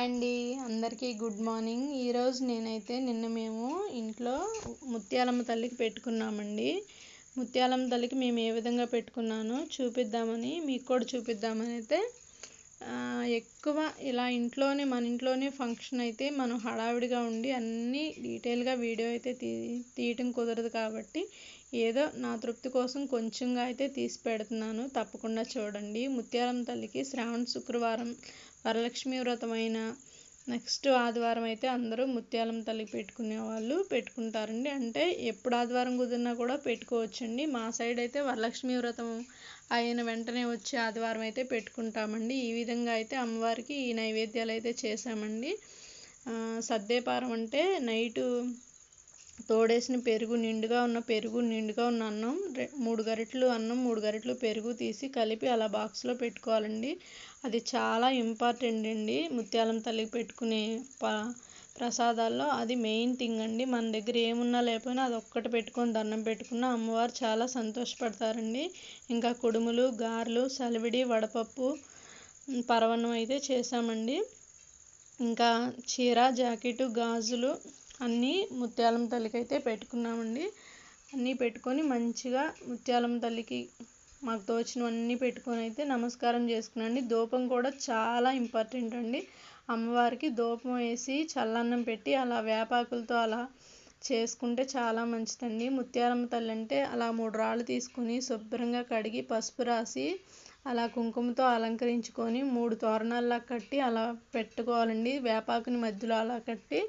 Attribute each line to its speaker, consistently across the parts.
Speaker 1: Hi అండి. అందరికీ good morning. ఈరోజు నేనైతే నిన్న మేము ఇంట్లో ముత్యాలమ్మ తల్లికి పెట్టుకున్నామండి. ముత్యాలమ్మ తల్లికి మేము ఏ విధంగా పెట్టుకున్నానో చూపిద్దామని మీకు కూడా చూపిద్దామని అయితే ఎక్కువ ఇలా ఇంట్లోనే మన ఇంట్లోనే ఫంక్షన్ అయితే మనం హడావిడిగా ఉండి అన్నీ డీటెయిల్గా వీడియో అయితే తీ తీయటం కుదరదు కాబట్టి ఏదో నా తృప్తి కోసం కొంచెంగా అయితే తీసి పెడుతున్నాను. తప్పకుండా చూడండి. ముత్యాలం తల్లికి శ్రావణ శుక్రవారం వరలక్ష్మి వ్రతమైన నెక్స్ట్ ఆదివారం అయితే అందరూ ముత్యాలం తల్లి పెట్టుకునే వాళ్ళు పెట్టుకుంటారండి. అంటే ఎప్పుడు ఆదివారం కుదిరినా కూడా పెట్టుకోవచ్చండి. మా సైడ్ అయితే వరలక్ష్మి వ్రతం అయిన వెంటనే వచ్చే ఆదివారం అయితే పెట్టుకుంటామండి. ఈ విధంగా అయితే అమ్మవారికి ఈ నైవేద్యాలు అయితే చేసామండి సద్దేపారం అంటే నైటు తోడేసిన పెరుగు నిండుగా ఉన్న పెరుగు నిండుగా ఉన్న అన్నం మూడు గరిటెలు అన్నం మూడు గరిటెలు పెరుగు తీసి కలిపి అలా బాక్స్లో పెట్టుకోవాలండి. అది చాలా ఇంపార్టెంట్ అండి. ముత్యాలం తల్లికి పెట్టుకునే ప ప్రసాదాల్లో అది మెయిన్ థింగ్ అండి. మన దగ్గర ఏమున్నా లేకపోయినా అది ఒక్కటి పెట్టుకొని దండం పెట్టుకున్న అమ్మవారు చాలా సంతోషపడతారండి. ఇంకా కుడుములు గారెలు సలివిడి వడపప్పు పరవన్నం అయితే చేసామండి ఇంకా చీర జాకెట్ గాజులు అన్నీ ముత్యాలం తల్లికి అయితే పెట్టుకున్నామండి. అన్నీ పెట్టుకొని మంచిగా ముత్యాలం తల్లికి మాకు తోచినవన్నీ పెట్టుకొని అయితే నమస్కారం చేసుకున్నాండి. ధూపం కూడా చాలా ఇంపార్టెంట్ అండి. అమ్మవారికి ధూపం వేసి చల్లన్నం పెట్టి అలా వేపాకులతో అలా చేసుకుంటే చాలా మంచిదండి. ముత్యాలమ్మ తల్లి అంటే అలా మూడు రాళ్ళు తీసుకుని శుభ్రంగా కడిగి పసుపు రాసి అలా కుంకుమతో అలంకరించుకొని మూడు తోరణాల్లా కట్టి అలా పెట్టుకోవాలండి. వేపాకుని మధ్యలో అలా కట్టి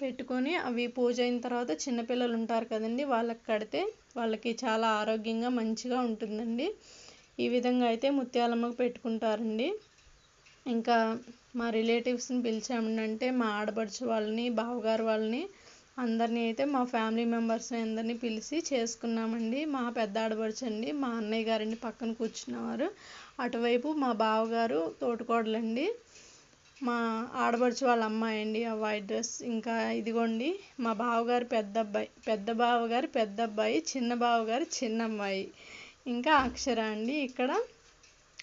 Speaker 1: పెట్టుకొని అవి పూజ అయిన తర్వాత చిన్నపిల్లలు ఉంటారు కదండి వాళ్ళకి కడితే వాళ్ళకి చాలా ఆరోగ్యంగా మంచిగా ఉంటుందండి. ఈ విధంగా అయితే ముత్యాలమ్మకు పెట్టుకుంటారండి. ఇంకా మా రిలేటివ్స్ని పిలిచామండి అంటే మా ఆడపడుచు వాళ్ళని బావగారు వాళ్ళని అందరినీ అయితే మా ఫ్యామిలీ మెంబర్స్ని అందరినీ పిలిచి చేసుకున్నామండి. మా పెద్ద ఆడపడుచు అండి మా అన్నయ్య గారండి పక్కన కూర్చున్నవారు. అటువైపు మా బావగారు తోటకోడలండి. మా ఆడపడుచు వాళ్ళ అమ్మాయి అండి ఆ వైట్ డ్రెస్. ఇంకా ఇదిగోండి మా బావగారు పెద్ద అబ్బాయి పెద్ద బావగారు పెద్ద అబ్బాయి చిన్న బావగారు చిన్న అమ్మాయి. ఇంకా అక్షర అండి ఇక్కడ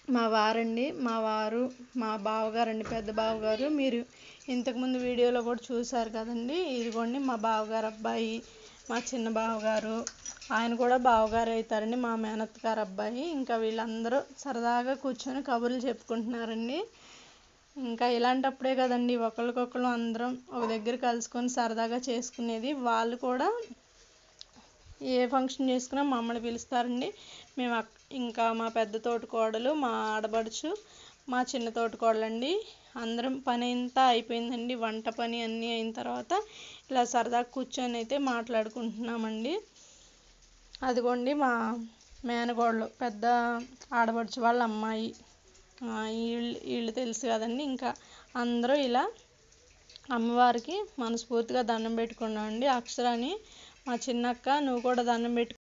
Speaker 1: మా వారండి మా వారు మా బావగారండి పెద్ద బావగారు. మీరు ఇంతకుముందు వీడియోలో కూడా చూశారు కదండి ఇదిగోండి మా బావగారు అబ్బాయి మా చిన్న బావగారు. ఆయన కూడా బావగారు అవుతారండి మా మేనత్ గారు అబ్బాయి. ఇంకా వీళ్ళందరూ సరదాగా కూర్చొని కబుర్లు చెప్పుకుంటున్నారండి. ఇంకా ఇలాంటప్పుడే కదండి ఒకరికొకరు అందరం ఒక దగ్గర కలుసుకొని సరదాగా చేసుకునేది. వాళ్ళు కూడా ఏ ఫంక్షన్ చేసుకున్నా మమ్మల్ని పిలుస్తారండి. మేము ఇంకా మా పెద్ద తోటి కోడలు మా ఆడబడుచు మా చిన్న తోటి అండి అందరం పని అంతా అయిపోయిందండి. వంట పని అన్నీ అయిన తర్వాత ఇలా సరదాగా కూర్చొని అయితే మాట్లాడుకుంటున్నామండి. అదిగోండి మా మేనకోడలు పెద్ద ఆడబడుచు వాళ్ళ అమ్మాయి. వీళ్ళు వీళ్ళు తెలుసు కదండి. ఇంకా అందరూ ఇలా అమ్మవారికి మనస్ఫూర్తిగా దండం పెట్టుకున్నామండి. అక్షరాని మా చిన్నక్క నువ్వు కూడా దండం పెట్టుకు